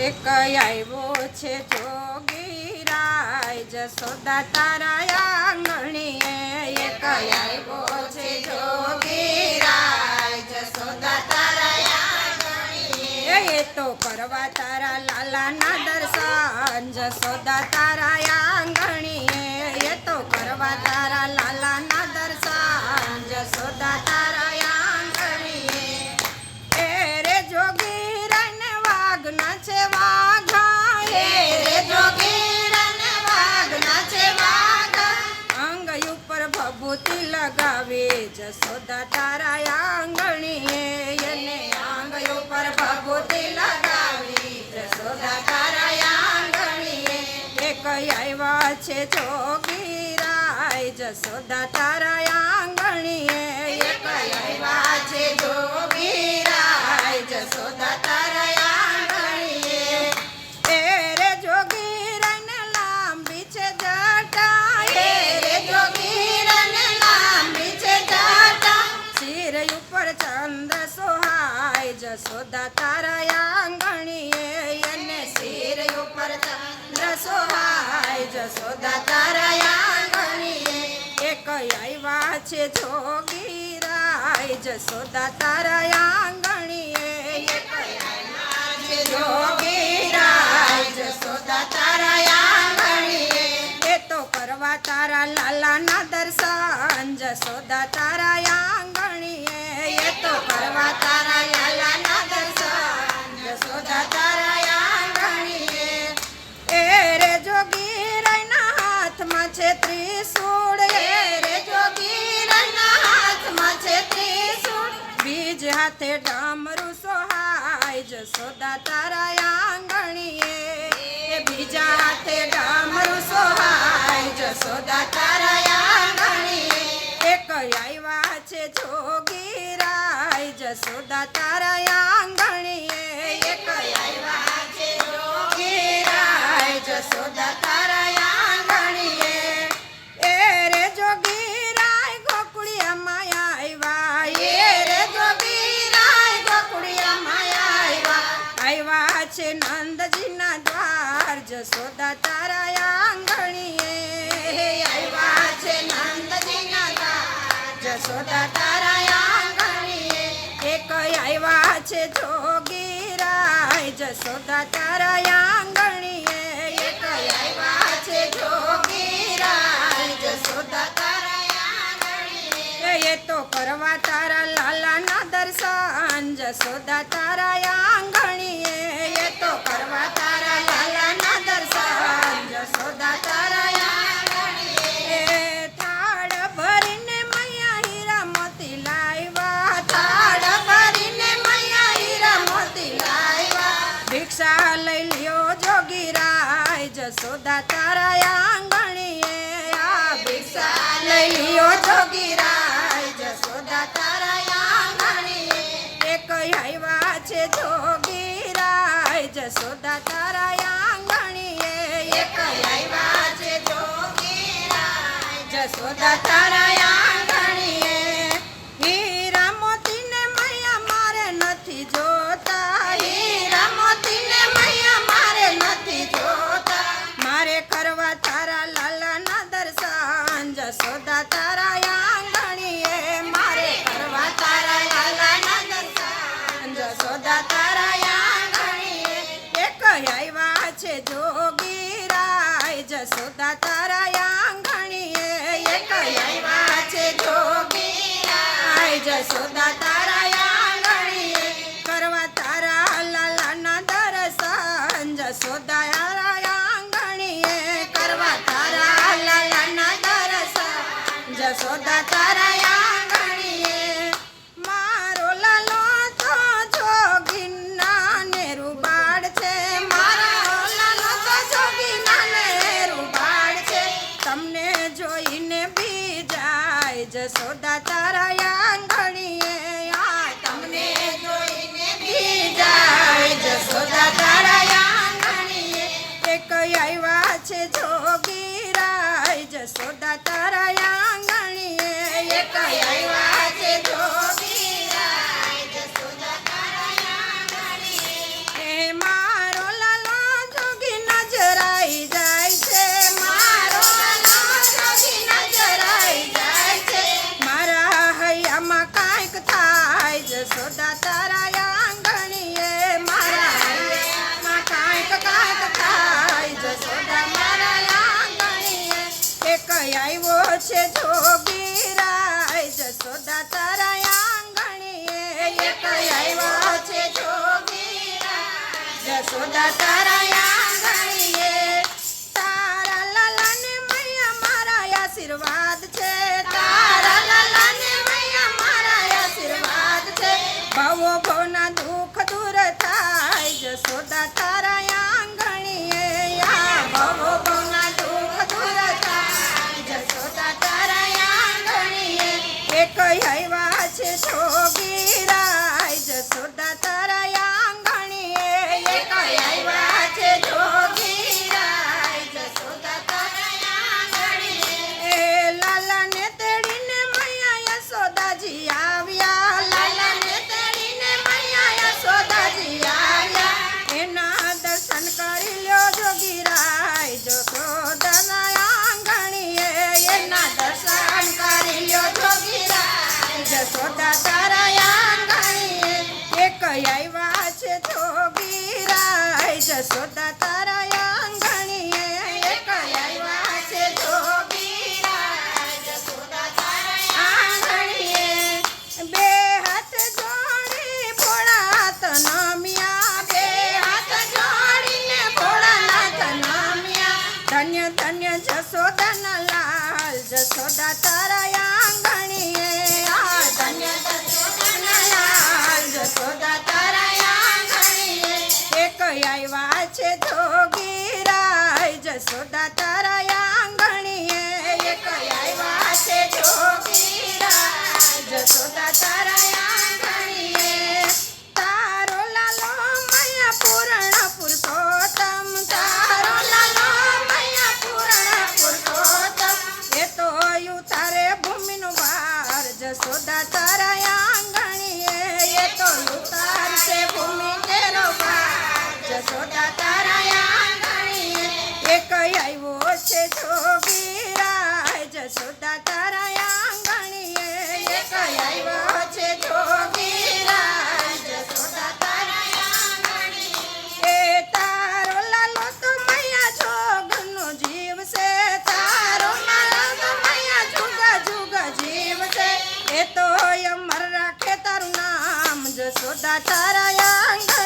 એક આવ્યો છે જોગીરાય જસોદા તારા આંગણીએ. એક આવ્યો છે જોગીરાય જસોદા તારા આંગણીએ. એ તો કરવા તારા લાલાના દર્શન જસોદા તારા આંગણીએ. એ તો કરવા તારા લાલાના દર્શન જસોદા તારા છે વાઘા રે જોગીરને વાઘના છે વાઘા. અંગ ઉપર ભભૂતિ લગાવે. જસોદા તારા આંગણીએ. એને અંગ ઉપર ભભૂતિ લગાવી. જસોદા તારા આંગણીએ. એક આવ્યા છે જોગીરાય. જસોદા તારા આંગણીએ. એક આવ્યા છે જોગીરાય. જસોદા તારા જસોદા તારા આંગણીએ એને શિર ઉપર ચંદ્ર સોહાય જસોદા તારા આંગણીએ એક આવ્યા છે જોગીરાય જસોદા તારા આંગણીએ એક આવ્યા છે જોગીરાય જસોદા તારા આંગણીએ કરવા તારા લાલાના દર્શન જસોદા તારા આંગણીએ. એ તો કરવા તારા લાલાના દર્શન જસોદા તારા આંગણીએ. એ રે જોગીરાયના હાથમાં છે ત્રિશૂળ. રે જોગીરાયના હાથમાં છે ત્રિશૂળ. બીજ હાથે ડમરું સોહાય જસોદા તારા આંગણીએ. એ બીજા હાથે ડમરું સોહાય. જસોદા તારાયા ગણી એક આવ્યા છે જોગીરાય જસોદા તારાયા આંગણીએ એક આવ્યા છે જોગીરાય જસોદા તારાયા છે નંદજીના જસોદા તારા આંગણીએ. આવ્યા છે નંદજીના જસોદા તારા આંગણીએ. એક આવ્યા છે જોગીરાય. જસોદા તારા આંગણીએ. એક આવ્યા છે જોગીરાય. જસોદા તારા એ તો કરવા તારા લાલાના દર્શન. જસોદા તારા આંગણીએ. જસોદા તારા આંગણીએ આ ભિક્ષા લઈ લ્યો જોગીરાય. જશોદા તારા આંગણીએ એક આવ્યા છે જોગીરાય. જશોદા તારા આંગણીએ એક આવ્યા છે જોગીરાય. જશોદા તારા જસોદા તારા આંગણીએ એક આવ્યા છે જોગીરાય જસોદા તારા આંગણીએ. કરવા તારા લાલાના દર્શન. જસોદા તારા આંગણીએ. કરવા તારા લાલાના દર્શન. જસોદા જસોદા તારા આંગણીએ આ તમને જોઈને બી જાય. જસોદા તારા આંગણીએ. એક આવ્યા છે જોગીરાય જસોદા તારા સોડા તારા આંગણીએ એક આવ્યા છે જોગીરા. સોડા તારા જસોદા તારા આંગણીએ એક આવ્યા છે જોગીરા જસોદા તારા આંગણીએ બે હાથ જોડી ભોળા તનમિયા બે હાથ જોડીને છોટા તારા આંગણીએ એક આવ્યા છે જોગીરા છોટા તારા આંગણીએ તારો લાલો મયા પૂર્ણ પુરુષોત્તમ તારો લાલો મયા પૂર્ણ પુરુષોત્તમ ದೊಡ್ಡ ತಾರಯಾಂಗ